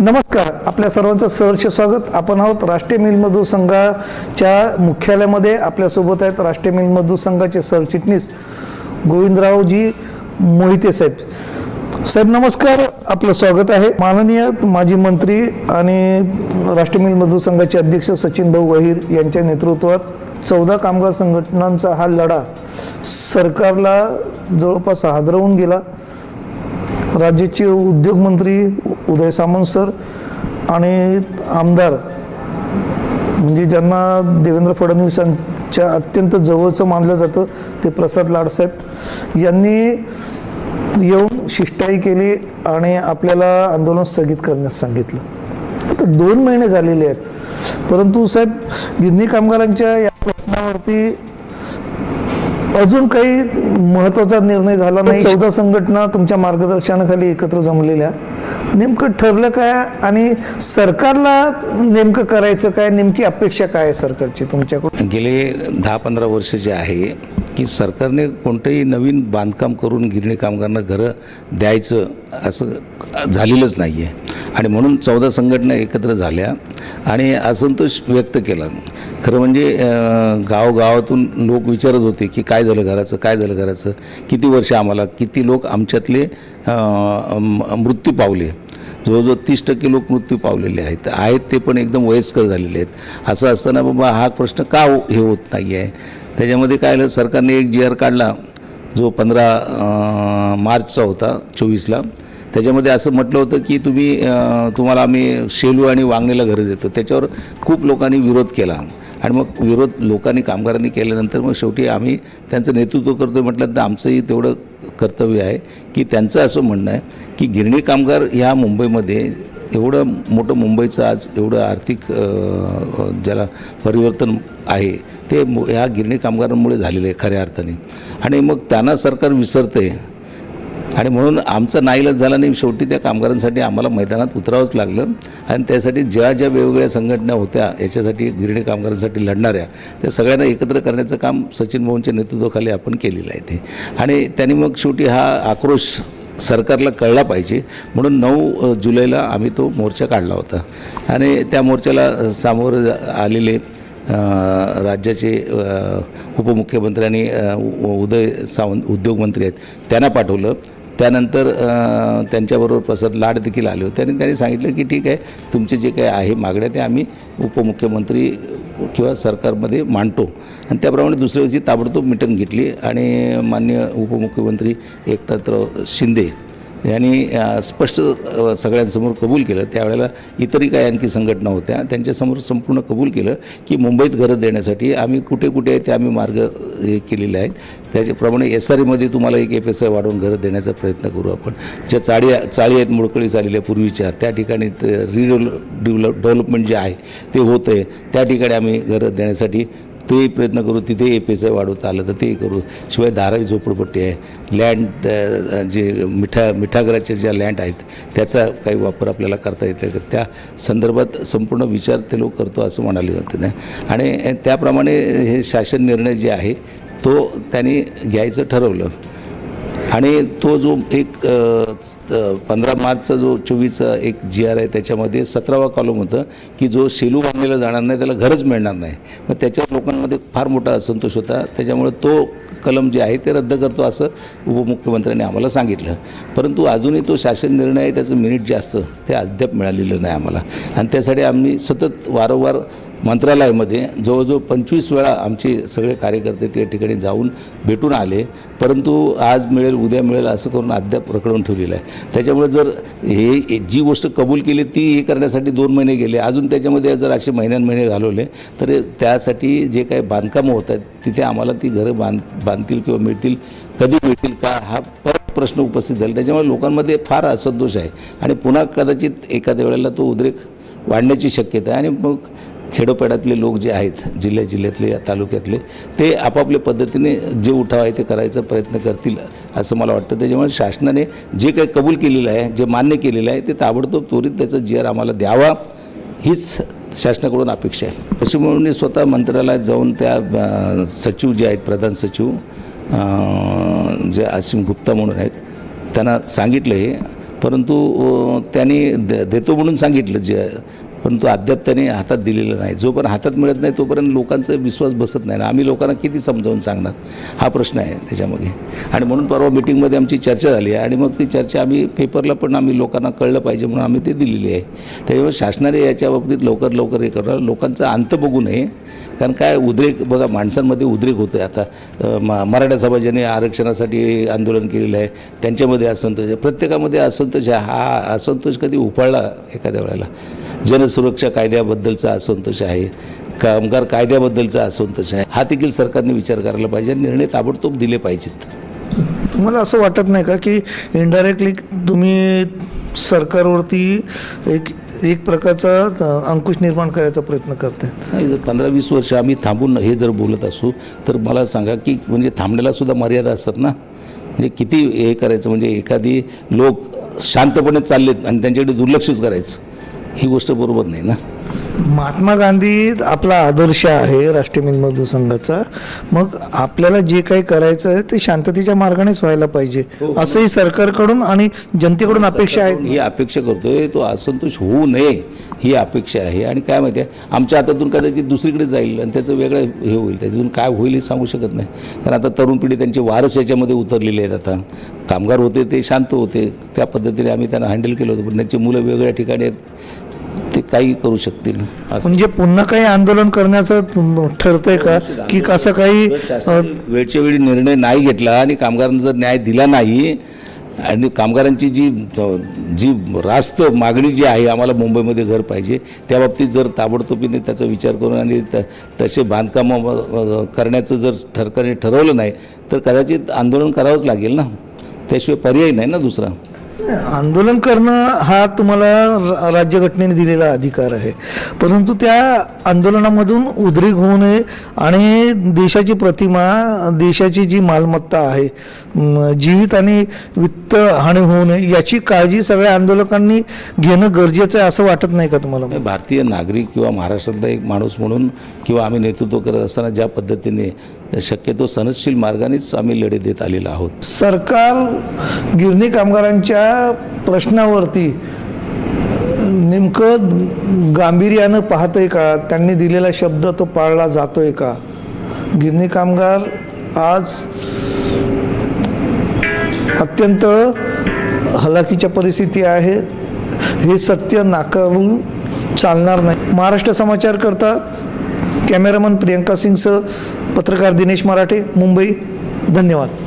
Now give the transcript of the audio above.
नमस्कार आपल्या सर्वांचं सहर्ष स्वागत. आपण आहोत राष्ट्रीय मिल मजदूर संघाच्या मुख्यालयामध्ये. आपल्यासोबत आहेत राष्ट्रीय मिल मजदूर संघाचे सरचिटणीस गोविंदरावजी मोहिते साहेब. साहेब नमस्कार. आपलं स्वागत आहे. माननीय माजी मंत्री आणि राष्ट्रीय मिल मजदूर संघाचे अध्यक्ष सचिन भाऊ वहीर यांच्या नेतृत्वात चौदा कामगार संघटनांचा हा लढा सरकारला जवळपास हादरवून गेला. राज्याचे उद्योगमंत्री उदय सामंत सर आणि आमदार म्हणजे ज्यांना देवेंद्र फडणवीसांच्या अत्यंत जवळचं मानलं जातं ते प्रसाद लाडसाहेब यांनी येऊन शिष्टाई केली आणि आपल्याला आंदोलन स्थगित करण्यास सांगितलं. आता दोन महिने झालेले आहेत. परंतु साहेब गिरणी कामगारांच्या या प्रश्नावरती अजून काही महत्त्वाचा निर्णय झाला नाही. चौदा संघटना तुमच्या मार्गदर्शनाखाली एकत्र जमलेल्या. नेमकं ठरलं काय आणि सरकारला नेमकं करायचं काय नेमकी अपेक्षा काय आहे सरकारची तुमच्याकडून? गेले दहा पंधरा वर्ष जे आहे की सरकारने कोणतंही नवीन बांधकाम करून गिरणी कामगारांना घरं द्यायचं असं झालेलंच नाही आहे आणि म्हणून चौदा संघटना एकत्र झाल्या आणि असंतोष व्यक्त केला. खरं म्हणजे गावगावातून लोक विचारत होते की काय झालं घराचं काय झालं घराचं? किती वर्ष आम्हाला किती लोक आमच्यातले मृत्यू पावले? जवळजवळ तीस टक्के लोक मृत्यू पावलेले आहेत. आहेत ते पण एकदम वयस्कर झालेले आहेत. असं असताना बाबा हा प्रश्न का हो- हे होत नाही आहे त्याच्यामध्ये काय झालं सरकारने एक जी आर काढला जो पंधरा मार्चचा होता चोवीसला. त्याच्यामध्ये असं म्हटलं होतं की तुम्ही तुम्हाला आम्ही शेलू आणि वांगणीला घरं देतो. त्याच्यावर खूप लोकांनी विरोध केला. आणि मग विरोध लोकांनी कामगारांनी केल्यानंतर मग शेवटी आम्ही त्यांचं नेतृत्व करतो म्हटलं तर आमचंही तेवढं कर्तव्य आहे की त्यांचं असं म्हणणं आहे की गिरणी कामगार ह्या मुंबईमध्ये एवढं मोठं मुंबईचं आज एवढं आर्थिक ज्याला परिवर्तन आहे ते ह्या गिरणी कामगारांमुळे झालेलं आहे खऱ्या अर्थाने. आणि मग त्यांना सरकार विसरते आणि म्हणून आमचं नाईलाज झाला नाही शेवटी त्या कामगारांसाठी आम्हाला मैदानात उतरावंच लागलं. आणि त्यासाठी ज्या ज्या वेगवेगळ्या संघटना होत्या याच्यासाठी गिरणी कामगारांसाठी लढणाऱ्या त्या सगळ्यांना एकत्र करण्याचं काम सचिन भाऊंच्या नेतृत्वाखाली आपण केलेलं आहे ते. आणि त्यांनी मग शेवटी हा आक्रोश सरकारला कळला पाहिजे. म्हणून नऊ जुलैला आम्ही तो मोर्चा काढला होता. आणि त्या मोर्चाला सामोर आलेले राज्याचे उपमुख्यमंत्री आणि उ- उदय सावंत उद्योगमंत्री आहेत त्यांना पाठवलं. त्यानंतर त्यांच्याबरोबर प्रसाद लाड देखील आले होते. आणि त्यांनी सांगितलं की ठीक आहे तुमचे जे काही आहे मागण्या ते आम्ही उपमुख्यमंत्री किंवा सरकारमध्ये मांडतो. आणि त्याप्रमाणे दुसऱ्या दिवशी ताबडतोब मिटिंग घेतली आणि मान्य उपमुख्यमंत्री एकनाथराव शिंदे यांनी स्पष्ट सगळ्यांसमोर कबूल केलं. त्यावेळेला इतरही काही आणखी संघटना होत्या. त्यांच्यासमोर संपूर्ण कबूल केलं की मुंबईत घरं देण्यासाठी आम्ही कुठे कुठे आहे ते आम्ही मार्ग हे केलेले आहेत. त्याच्याप्रमाणे एस आर एमध्ये तुम्हाला एक एफ एस आय वाढवून घरं देण्याचा प्रयत्न करू आपण. ज्या चाळी चाळी आहेत मुळकळी झालेल्या पूर्वीच्या त्या ठिकाणी रिडेव्हल डेव्हलपमेंट जे आहे ते होतं आहे त्या ठिकाणी आम्ही घरं देण्यासाठी तेही प्रयत्न करू तिथे ए पी एस वाढवता आलं तर तेही करू. शिवाय धारावी झोपडपट्टी आहे. लँड जे मिठा मिठागराच्या ज्या लँड आहेत त्याचा काही वापर आपल्याला करता येते का त्या संदर्भात संपूर्ण विचार ते लोक करतो असं म्हणाले होते ना आणि त्याप्रमाणे हे शासन निर्णय जे आहे तो त्यांनी घ्यायचं ठरवलं. आणि तो जो एक पंधरा मार्चचा जो चोवीसचा एक जी आर आहे त्याच्यामध्ये सतरावा कॉलम होतं की जो सेलू बांधलेला जाणार नाही त्याला घरच मिळणार नाही. मग त्याच्या लोकांमध्ये फार मोठा असंतोष होता. त्याच्यामुळे तो कलम जे आहे ते रद्द करतो असं उपमुख्यमंत्र्यांनी आम्हाला सांगितलं. परंतु अजूनही तो शासन निर्णय आहे त्याचं मिनिट जे असतं ते अद्याप मिळालेलं नाही आम्हाला. आणि त्यासाठी आम्ही सतत वारंवार मंत्रालयामध्ये जवळजवळ पंचवीस वेळा आमचे सगळे कार्यकर्ते त्या ठिकाणी जाऊन भेटून आले. परंतु आज मिळेल उद्या मिळेल असं करून अद्याप रखडून ठेवलेलं आहे. त्याच्यामुळे जर हे जी गोष्ट कबूल केली ती हे करण्यासाठी दोन महिने गेले. अजून त्याच्यामध्ये जर असे महिन्यान महिने घालवले तर त्यासाठी जे काही बांधकामं होत आहेत तिथे आम्हाला ती घरं बांध बांधतील किंवा मिळतील कधी मिळतील का हा परत प्रश्न उपस्थित झाला. त्याच्यामुळे लोकांमध्ये फार असंतोष आहे. आणि पुन्हा कदाचित एखाद्या वेळेला तो उद्रेक वाढण्याची शक्यता आहे. आणि मग खेडोपाड्यातले लोक जे आहेत जिल्ह्या जिल्ह्यातले या तालुक्यातले ते आपापल्या पद्धतीने जे उठाव आहे ते करायचा प्रयत्न करतील असं मला वाटतं. त्याच्यामुळे शासनाने जे काही कबूल केलेलं आहे जे मान्य केलेलं आहे ते ताबडतोब त्वरित त्याचा जी आर आम्हाला द्यावा हीच शासनाकडून अपेक्षा आहे. तशी म्हणून मी स्वतः मंत्रालयात जाऊन त्या सचिव जे आहेत प्रधान सचिव जे असीम गुप्ता म्हणून आहेत त्यांना सांगितलं हे. परंतु त्यांनी द देतो म्हणून सांगितलं जे पण तो अद्याप त्याने हातात दिलेला नाही. जोपर्यंत हातात मिळत नाही तोपर्यंत लोकांचा विश्वास बसत नाही. ना आम्ही लोकांना किती समजावून सांगणार? हा प्रश्न आहे त्याच्यामध्ये आणि म्हणून परवा मिटिंगमध्ये आमची चर्चा झाली आहे. आणि मग ती चर्चा आम्ही पेपरला पण आम्ही लोकांना कळलं पाहिजे म्हणून आम्ही ते दिलेली आहे. त्याच्यामुळे शासनाने याच्या बाबतीत लवकर लवकर हे करणार लोकांचा अंत बघू नये. कारण काय उद्रेक बघा माणसांमध्ये उद्रेक होतो आहे आता म मराठा समाजाने आरक्षणासाठी आंदोलन केलेलं आहे. त्यांच्यामध्ये असंतोष आहे. प्रत्येकामध्ये असंतोष आहे. हा असंतोष कधी उफाळला एखाद्या वेळेला? जनसुरक्षा कायद्याबद्दलचा असंतोष आहे कामगार कायद्याबद्दलचा असंतोष आहे हा देखील सरकारने विचार करायला पाहिजे आणि निर्णय ताबडतोब दिले पाहिजेत. तुम्हाला असं वाटत नाही का की इनडायरेक्टली तुम्ही सरकारवरती एक एक प्रकारचा अंकुश निर्माण करायचा प्रयत्न करते नाही जर पंधरा वीस वर्ष आम्ही थांबून हे जर बोलत असू तर मला सांगा की म्हणजे थांबण्याला सुद्धा मर्यादा असतात ना? म्हणजे किती हे करायचं? म्हणजे एखादी लोक शांतपणे चाललेत आणि त्यांच्याकडे दुर्लक्षच करायचं. ही गोष्ट बरोबर नाही ना? महात्मा गांधी आपला आदर्श आहे राष्ट्रीय मजदूर संघाचा. मग आपल्याला जे काही करायचं आहे ते शांततेच्या मार्गानेच व्हायला पाहिजे. असंही सरकारकडून आणि जनतेकडून अपेक्षा आहेत. ही अपेक्षा करतोय तो असंतोष होऊ नये ही अपेक्षा आहे. आणि काय माहिती आहे आमच्या हातातून कदाचित दुसरीकडे जाईल आणि त्याचं वेगळं हे होईल. त्याच्यातून काय होईल हे सांगू शकत नाही. कारण आता तरुण पिढी त्यांचे वारस याच्यामध्ये उतरलेले आहेत आता. कामगार होते ते शांत होते. त्या पद्धतीने आम्ही त्यांना हँडल केलं होतं पण त्यांची मुलं वेगळ्या ठिकाणी आहेत. ते काही करू शकतील. असं. म्हणजे पुन्हा काही आंदोलन करण्याचं ठरतंय का? की असं काही वेळच्या वेळी निर्णय नाही घेतला आणि कामगारांना जर न्याय दिला नाही आणि कामगारांची जी जी रास्त मागणी जी आहे आम्हाला मुंबईमध्ये घर पाहिजे त्या बाबतीत जर ताबडतोबीने त्याचा विचार करून आणि त तसे बांधकामं करण्याचं जर सरकारने ठरवलं नाही तर कदाचित आंदोलन करावंच लागेल ना? त्याशिवाय पर्याय नाही ना दुसरा? आंदोलन करणं हा तुम्हाला रा- राज्यघटनेने दिलेला अधिकार आहे. परंतु त्या आंदोलनामधून उद्रेक होऊ नये आणि देशाची प्रतिमा देशाची जी मालमत्ता आहे जीवित आणि वित्त हानी होऊ नये याची काळजी सगळ्या आंदोलकांनी घेणं गरजेचं आहे असं वाटत नाही का तुम्हाला? भारतीय नागरिक किंवा महाराष्ट्रातला एक माणूस म्हणून किंवा आम्ही नेतृत्व करत असताना ज्या पद्धतीने शक्यतो सनदशील मार्गानेच आम्ही लढे देत आलेलो आहोत. सरकार गिरणी कामगारांच्या प्रश्नावरती नेमकं गांभीर्यानं पाहतंय का? त्यांनी दिलेला शब्द तो पाळला जातोय का? गिरणी कामगार आज अत्यंत हलाखीच्या परिस्थिती आहे. हे सत्य नाकारून चालणार नाही. महाराष्ट्र समाचार करता कॅमेरामन प्रियंका सिंगचं पत्रकार दिनेश मराठे मुंबई. धन्यवाद.